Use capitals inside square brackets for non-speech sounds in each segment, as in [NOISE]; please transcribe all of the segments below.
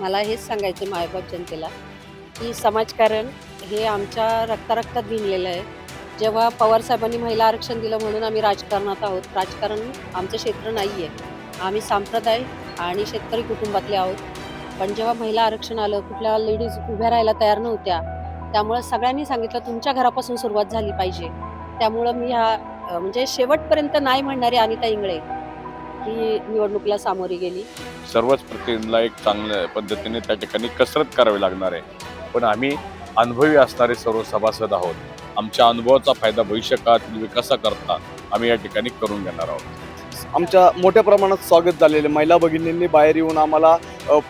मला हेच सांगायचं मायबाप जनतेला की समाजकारण हे आमच्या रक्तारक्तात भिनलेलं आहे. जेव्हा पवारसाहेबांनी महिला आरक्षण दिलं म्हणून आम्ही राजकारणात आहोत राजकारण आमचं क्षेत्र नाही आहे आम्ही सांप्रदाय आणि शेतकरी कुटुंबातले आहोत. पण जेव्हा महिला आरक्षण आलं कुठल्या लेडीज उभ्या राहायला तयार नव्हत्या त्यामुळं सगळ्यांनी सांगितलं तुमच्या घरापासून सुरुवात झाली पाहिजे. त्यामुळं मी ह्या म्हणजे शेवटपर्यंत नाही म्हणणारी अनिता इंगळे. ही निवडणुकीला सामोरी गेली. सर्वच प्रतिनिधीला एक चांगल्या पद्धतीने त्या ठिकाणी कसरत करावी लागणार आहे. पण आम्ही अनुभवी असणारे सर्व सभासद आहोत. आमच्या अनुभवाचा फायदा भविष्य काळातील विकासाकरता आम्ही या ठिकाणी करून घेणार आहोत. आमच्या मोठ्या प्रमाणात स्वागत झालेले महिला भगिनींनी बाहेर येऊन आम्हाला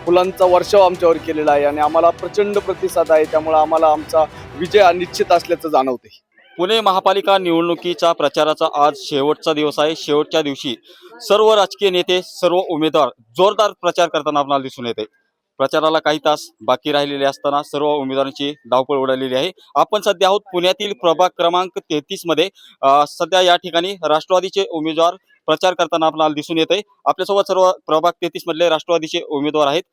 फुलांचा वर्षाव आमच्यावर केलेला आहे आणि आम्हाला प्रचंड प्रतिसाद आहे. त्यामुळे आम्हाला आमचा विजय हा निश्चित असल्याचं जाणवते पुणे महापालिका निवडणुकीचा प्रचाराचा आज शेवटचा दिवस आहे. शेवटच्या दिवशी सर्व राजकीय नेते सर्व उमेदवार जोरदार प्रचार करताना आपल्याला दिसून येते. प्रचाराला काही तास बाकी राहिलेले असताना सर्व उमेदवारांची धावपळ उडालेली आहे. आपण सध्या आहोत पुण्यातील प्रभाग क्रमांक तेहतीसमध्ये. सध्या या ठिकाणी राष्ट्रवादीचे उमेदवार प्रचार करताना आपल्याला दिसून येत आहे आपल्यासोबत सर्व प्रभाग तेहतीस मधले राष्ट्रवादीचे उमेदवार आहेत.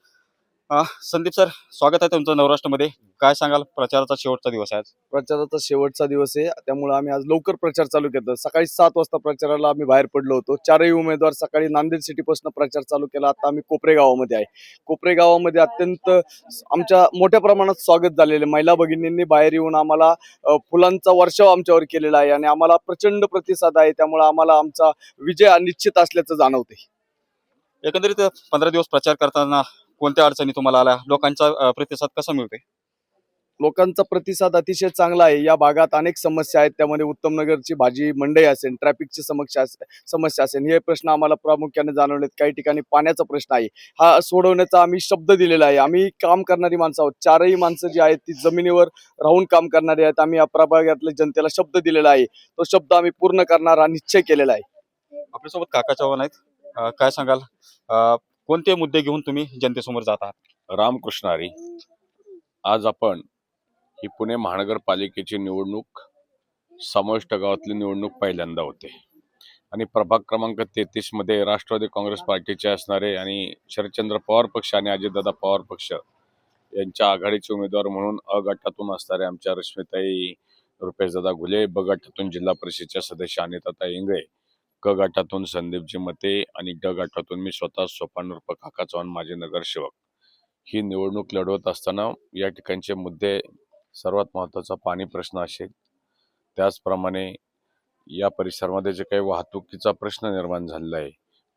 संदीप सर स्वागत आहे तुमचं नवराष्ट्रमध्ये. काय सांगाल? प्रचाराचा शेवटचा दिवस आहे? प्रचाराचा शेवटचा दिवस आहे. त्यामुळे आम्ही आज लवकर प्रचार चालू केला. सकाळी सात वाजता प्रचाराला आम्ही बाहेर पडलो होतो. चारही उमेदवार सकाळी नांदेड सिटीपासून प्रचार चालू केला. आता आम्ही कोपरे गावामध्ये आहे. कोपरे गावामध्ये अत्यंत आमच्या मोठ्या प्रमाणात स्वागत झालेले महिला भगिनींनी बाहेर येऊन आम्हाला फुलांचा वर्षाव आमच्यावर केलेला आहे आणि आम्हाला प्रचंड प्रतिसाद आहे. त्यामुळे आम्हाला आमचा विजय निश्चित असल्याचं जाणवते एकंदरीत पंधरा दिवस प्रचार करताना कोणत्या अडचणी तुम्हाला आल्या? लोकांचा प्रतिसाद कसा मिळते लोकांचा प्रतिसाद अतिशय चांगला आहे. या भागात अनेक समस्या आहेत. त्यामध्ये उत्तम नगरची भाजी मंडई असेल ट्रॅफिकची समस्या समस्या असेल हे प्रश्न आम्हाला प्रामुख्याने जाणवलेत. काही ठिकाणी पाण्याचा प्रश्न आहे. हा सोडवण्याचा आम्ही शब्द दिलेला आहे. आम्ही काम करणारी माणसं आहोत. चारही माणसं जी आहेत ती जमिनीवर राहून काम करणारी आहेत. आम्ही या प्रभागातल्या जनतेला शब्द दिलेला आहे. तो शब्द आम्ही पूर्ण करणार हा निश्चय केलेला आहे. आपल्यासोबत काका चव्हाण आहेत. काय सांगाल? कोणते मुद्दे घेऊन तुम्ही जनतेसमोर जात आहात? रामकृष्ण हरी आज आपण ही पुणे महानगरपालिकेची निवडणूक समाविष्ट गावातली निवडणूक पहिल्यांदा होते. आणि प्रभाग क्रमांक तेहतीसमध्ये राष्ट्रवादी काँग्रेस पार्टीचे असणारे आणि शरदचंद्र पवार पक्ष आणि अजितदादा पवार पक्ष यांच्या आघाडीचे उमेदवार म्हणून अ गटातून असणारे आमच्या रश्मिताई रुपेशदादा घुले ब गटातून जिल्हा परिषदच्या सदस्य अनिताता इंगळे क गटातून संदीपजी मते आणि ड गटातून मी स्वतः सोपान उर्फ काका चव्हाण माझे नगरसेवक. ही निवडणूक लढवत असताना या ठिकाणचे मुद्दे सर्वात महत्त्वाचा पाणी प्रश्न असेल. त्याचप्रमाणे या परिसरामध्ये जे काही वाहतुकीचा प्रश्न निर्माण झालेला आहे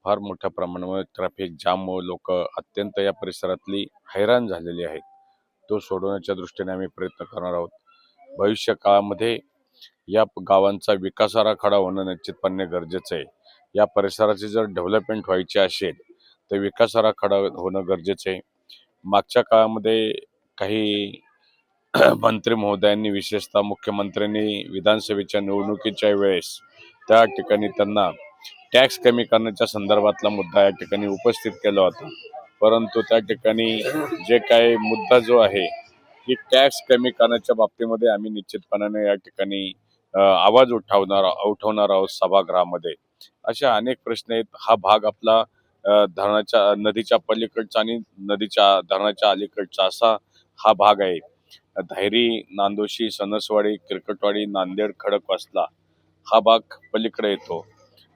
फार मोठ्या प्रमाणामध्ये ट्रॅफिक जाममुळे लोक अत्यंत या परिसरातली हैराण झालेली आहेत. तो सोडवण्याच्या दृष्टीने आम्ही प्रयत्न करणार आहोत. भविष्य काळामध्ये या गावांचा विकास आराखडा होणं निश्चितपणे गरजेचं आहे. या परिसराची जर डेव्हलपमेंट व्हायची असेल तर विकास आराखडा होणं गरजेचं आहे. मागच्या काळामध्ये काही [CLEARS THROAT] मंत्री महोदयांनी विशेषतः मुख्यमंत्र्यांनी विधानसभेच्या निवडणुकीच्या वेळेस त्या ठिकाणी त्यांना टॅक्स कमी करण्याच्या संदर्भातला मुद्दा या ठिकाणी उपस्थित केला होता. परंतु त्या ठिकाणी जे काही मुद्दा जो आहे की टॅक्स कमी करण्याच्या बाबतीमध्ये आम्ही निश्चितपणाने या ठिकाणी आवाज उठवणार उठवणार आहोत सभागृहामध्ये. अशा अनेक प्रश्न आहेत. हा भाग आपला धरणाच्या नदीच्या पलीकडचा आणि नदीच्या धरणाच्या अलीकडचा असा हा भाग आहे. धायरी नांदोशी सणसवाडी क्रिकटवाडी नांदेड खडकवासला हा भाग पलीकडे येतो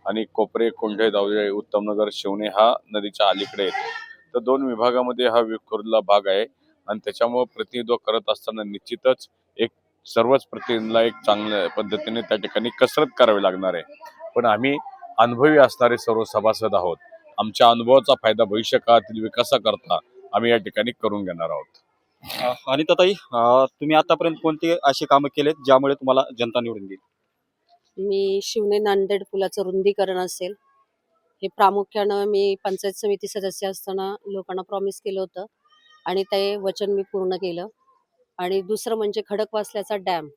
आणि कोपरे कोंढे दावजे उत्तमनगर शिवणे हा नदीच्या अलीकडे येतो. तर दोन विभागामध्ये हा विखुरला भाग आहे. आणि त्याच्यामुळे प्रतिनिधित्व करत असताना निश्चितच एक सर्वच प्रतिनिधीला एक चांगल्या पद्धतीने त्या ठिकाणी कसरत करावी लागणार आहे. पण आम्ही अनुभवी असणारे सर्व सभासद आहोत. आमच्या अनुभवाचा फायदा भविष्य काळातील विकासाकरता आम्ही या ठिकाणी करून घेणार आहोत. आणि ताई तुम्ही आतापर्यंत कोणते असे कामं केलेत ज्यामुळे तुम्हाला जनता निवडून देईल? मी शिवने नांदेड पुलाचं रुंदीकरण असेल. हे प्रामुख्यानं मी पंचायत समिती सदस्य असताना लोकांना प्रॉमिस केलं होतं. आणि ते वचन मी पूर्ण केलं. आणि दुसरं म्हणजे खडकवासल्याचा डॅम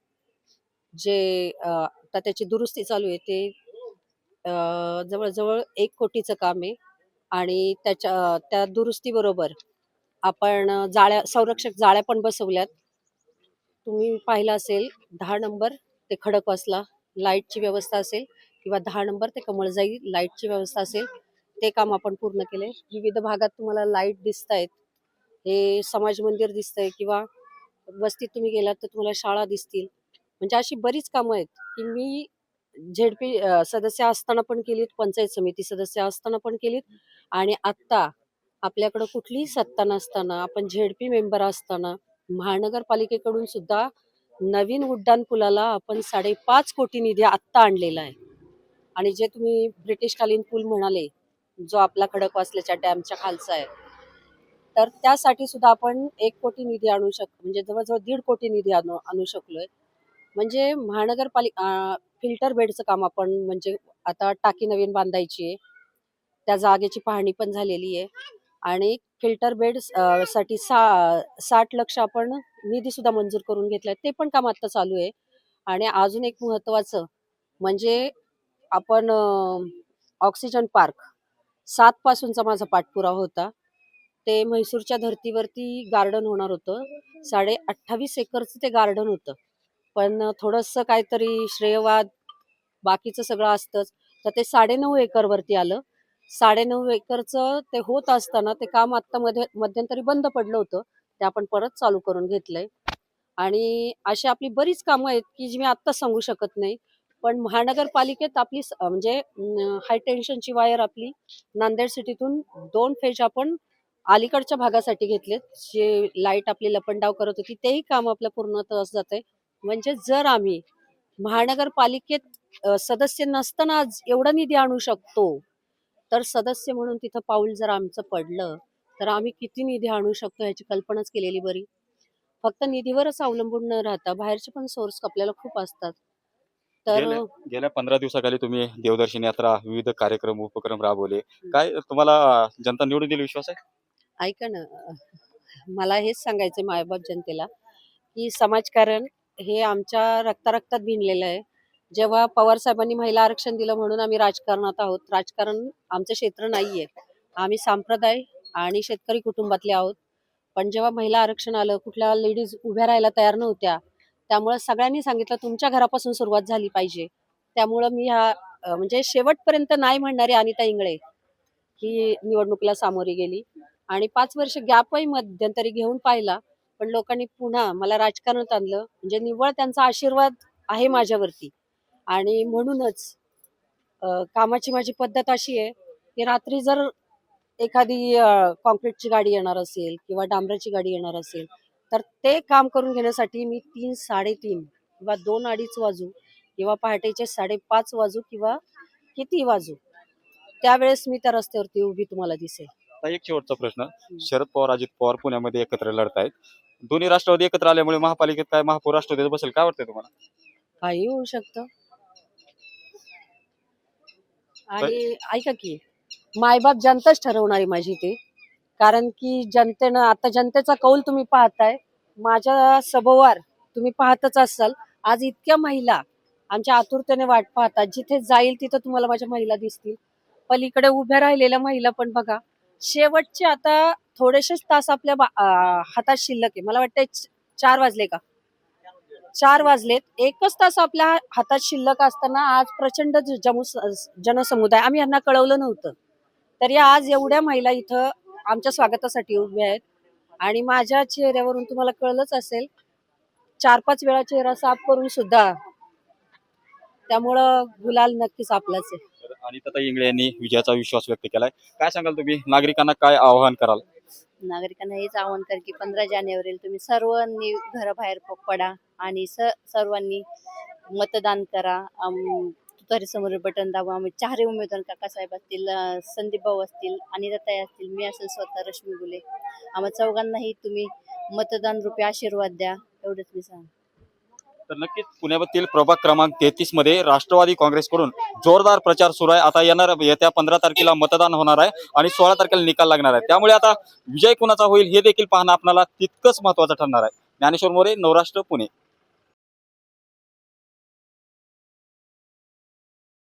जे आता त्याची दुरुस्ती चालू आहे ते जवळजवळ एक कोटीचं काम आहे. आणि त्याच्या त्या दुरुस्तीबरोबर आपण जाळ्या संरक्षक जाळ्या पण बसवल्यात. तुम्ही पाहिलं असेल दहा नंबर ते खडकवासला लाईटची व्यवस्था असेल किंवा दहा नंबर ते कमळजाई लाईटची व्यवस्था असेल ते काम आपण पूर्ण केले विविध भागात तुम्हाला लाइट दिसत आहेत हे समाज मंदिर दिसतंय किंवा वस्तीत तुम्ही गेलात तर तुम्हाला शाळा दिसतील. म्हणजे अशी बरीच कामं आहेत की मी झेडपी सदस्य असताना पण केलीत पंचायत समिती सदस्य असताना पण केलीत आणि आत्ता आपल्याकडं कुठलीही सत्ता नसताना आपण झेडपी मेंबर असताना महानगरपालिकेकडून सुद्धा नवीन उड्डाण पुलाला आपण साडेपाच कोटी निधी आत्ता आणलेला आहे. आणि जे तुम्ही ब्रिटिशकालीन पूल म्हणाले जो आपला खडकवासल्याच्या डॅमच्या खालचा आहे तर त्यासाठी सुद्धा आपण एक कोटी निधी आणू शक म्हणजे जवळजवळ दीड कोटी निधी आणू आणू शकलोय. म्हणजे महानगरपालिका फिल्टर बेडचं काम आपण म्हणजे आता टाकी नवीन बांधायची आहे. त्या जागेची पाहणी पण झालेली आहे. आणि फिल्टर बेडसाठी सा साठ लक्ष आपण निधी सुद्धा मंजूर करून घेतलाय. ते पण काम आता चालू आहे. आणि अजून एक महत्वाचं म्हणजे आपण ऑक्सिजन पार्क सात पासूनचा माझा पाठपुरावा होता. ते म्हैसूरच्या धर्तीवरती गार्डन होणार होतं. साडे अठ्ठावीस एकरचं ते गार्डन होतं. पण थोडंसं काहीतरी श्रेयवाद बाकीचं सगळं असतंच. तर ते साडेनऊ एकरवरती आलं. साडेनऊ एकरचं ते होत असताना ते काम आत्ता मध्ये मध्यंतरी बंद पडलं होतं. ते आपण परत चालू करून घेतलंय. आणि अशी आपली बरीच कामं आहेत की जी मी आत्ता सांगू शकत नाही. पण महानगरपालिकेत आपली म्हणजे हाय टेन्शनची वायर आपली नांदेड सिटीतून दोन फेज आपण अलीकडच्या भागासाठी घेतलेत. जे लाइट आपली लपंडाव करत होती तेही काम आपलं पूर्णतः जात आहे म्हणजे जर आम्ही महानगरपालिकेत सदस्य नसताना आज एवढा निधी आणू शकतो तर सदस्य म्हणून तिथं पाऊल जर आमचं पडलं तर आम्ही किती निधी आणू शकतो याची कल्पनाच केलेली बरी. फक्त निधीवरच अवलंबून न राहता बाहेरचे पण सोर्स आपल्याला खूप असतात. तर गेल्या पंधरा दिवसाखाली तुम्ही देवदर्शन यात्रा विविध कार्यक्रम उपक्रम राबवले. काय तुम्हाला जनता निवडून दिली विश्वास आहे? ऐका ना मला हेच सांगायचं मायबाप जनतेला की समाजकारण हे आमच्या रक्तारक्तात भिनलेलं आहे. जेव्हा पवार साहेबांनी महिला आरक्षण दिलं म्हणून आम्ही राजकारणात आहोत राजकारण आमचं क्षेत्र नाहीये. आम्ही संप्रदाय आणि शेतकरी कुटुंबातले आहोत. पण जेव्हा महिला आरक्षण आलं कुठल्या लेडीज उभ्या राहायला तयार नव्हत्या त्यामुळे सगळ्यांनी सांगितलं तुमच्या घरापासून सुरुवात झाली पाहिजे. त्यामुळं मी ह्या म्हणजे शेवटपर्यंत नाही म्हणणारी अनिता इंगळे ही निवडणुकीला सामोरी गेली. आणि पाच वर्ष गॅपही मध्यंतरी घेऊन पाहिला. पण लोकांनी पुन्हा मला राजकारणात आणलं. म्हणजे निव्वळ त्यांचा आशीर्वाद आहे माझ्यावरती. आणि म्हणूनच कामाची माझी पद्धत अशी आहे की रात्री जर एखादी कॉन्क्रीटची गाडी येणार असेल किंवा डांबराची गाडी येणार असेल तर ते काम करून घेण्यासाठी मी तीन साडेतीन किंवा दोन अडीच वाजू किंवा पहाटेचे साडेपाच वाजू किंवा किती वाजू त्यावेळेस मी त्या रस्त्यावरती उभी तुम्हाला दिसेल. आता एक शेवटचा प्रश्न. शरद पवार अजित पवार पुण्यामध्ये एकत्र लढत आहेत. दोन्ही राष्ट्रवादी एकत्र आल्यामुळे महापालिकेत काय महापौर राष्ट्रवादीत बसेल काय वाटतंय तुम्हाला? काही होऊ शकतं. आणि ऐका की मायबाप जनताच ठरवणारी माझी ते. कारण की जनतेनं आता जनतेचा कौल तुम्ही पाहताय. माझ्या सभोवार तुम्ही पाहतच असाल. आज इतक्या महिला आमच्या आतुरतेने वाट पाहतात. जिथे जाईल तिथं तुम्हाला माझ्या महिला दिसतील. पलीकडे उभ्या राहिलेल्या महिला पण बघा. शेवटचे आता थोडेसेच तास आपल्या हातात शिल्लक आहे. मला वाटतंय चार वाजले का? चार वाजलेत. एकच तास आपल्या हातात शिल्लक असताना आज प्रचंड जमू जनसमुदाय आम्ही यांना कळवलं नव्हतं. तरी आज एवढ्या महिला इथं आमच्या स्वागतासाठी उभ्या आहेत. आणि माझ्या चेहऱ्यावरून तुम्हाला कळलंच असेल चार पाच वेळा चेहरा साफ करून सुद्धा त्यामुळं गुलाल नक्कीच आपलाच आहे. तर अनिता इंगळे यांनी विजयाचा विश्वास व्यक्त केलाय. काय सांगाल तुम्ही? नागरिकांना काय आवाहन कराल? नागरिकांना हेच आवाहन कर की पंधरा जानेवारीला तुम्ही सर्वांनी घराबाहेर पडा आणि स सर्वांनी मतदान करा. तुतारी समोर बटन दाबा. आम्ही चारही उमेदवार काकासाहेब असतील संदीप भाऊ असतील आणि असतील मी असेल स्वतः रश्मी गुले. आम्हा चौघांनाही तुम्ही मतदान रूपी आशीर्वाद द्या. एवढंच मी सांग तर नक्कीच पुण्यातील प्रभाग क्रमांक तेहतीसमध्ये राष्ट्रवादी काँग्रेसकडून जोरदार प्रचार सुरू आहे. आता येणार येत्या पंधरा तारखेला मतदान होणार आहे आणि सोळा तारखेला निकाल लागणार आहे. त्यामुळे आता विजय कुणाचा होईल हे देखील पाहणं आपल्याला तितकंच महत्वाचं ठरणार आहे. ज्ञानेश्वर मोरे नवराष्ट्र पुणे.